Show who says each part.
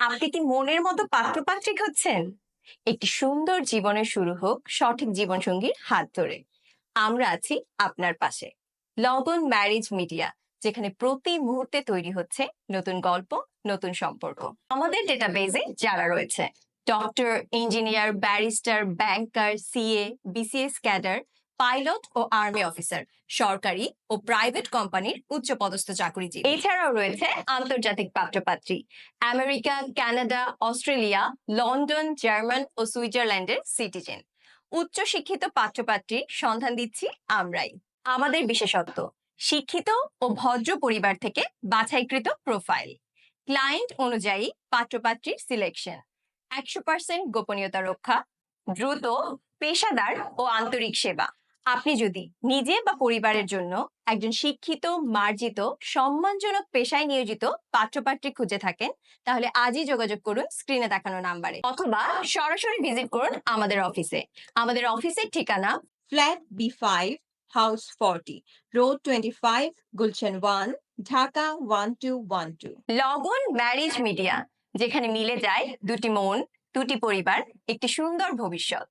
Speaker 1: আপনি কি মনের মতো পাত্রপাত্রী হচ্ছেন? একটি সুন্দর জীবনের শুরু হোক সঠিক জীবনসঙ্গীর হাত ধরে। আমরা আছি আপনার পাশে। লগন ম্যারেজ মিডিয়া, যেখানে প্রতি মুহূর্তে তৈরি হচ্ছে নতুন গল্প, নতুন সম্পর্ক। আমাদের ডেটাবেজে যারা রয়েছে doctor engineer barrister banker CA BCS cadre pilot ও আর্মি অফিসার, সরকারি ও প্রাইভেট কোম্পানির উচ্চপদস্থ চাকরিজীবী। এছাড়াও রয়েছে আন্তর্জাতিক পাত্রপাত্রী। America Canada, Australia, London, German ও সুইজারল্যান্ডের সিটিজেন। উচ্চশিক্ষিত পাত্রপাত্রীর সন্ধান দিচ্ছি আমরাই। আমাদের বিশেষত্ব, শিক্ষিত ও ভদ্র পরিবার থেকে বাছাইকৃত প্রোফাইল। ক্লায়েন্ট অনুযায়ী পাত্রপাত্রীর সিলেকশন, একশো পার্সেন্ট গোপনীয়তা রক্ষা, দ্রুত পেশাদার ও আন্তরিক সেবা। আপনি যদি নিজে বা পরিবারের জন্য একজন শিক্ষিত মার্জিত সম্মানজনক পেশায় নিয়োজিত পাত্রপাত্রী খুঁজে থাকেন তাহলে আজই যোগাযোগ করুন স্ক্রিনে দেখানো নাম্বারে অথবা সরাসরি ভিজিট করুন আমাদের অফিসে আমাদের অফিসের ঠিকানা
Speaker 2: Flat B5, House 40, Road 25, Gulshan 1, Dhaka 1212.
Speaker 1: লগন ম্যারেজ মিডিয়া যেখানে মিলে যায় দুটি মন দুটি পরিবার একটি সুন্দর ভবিষ্যৎ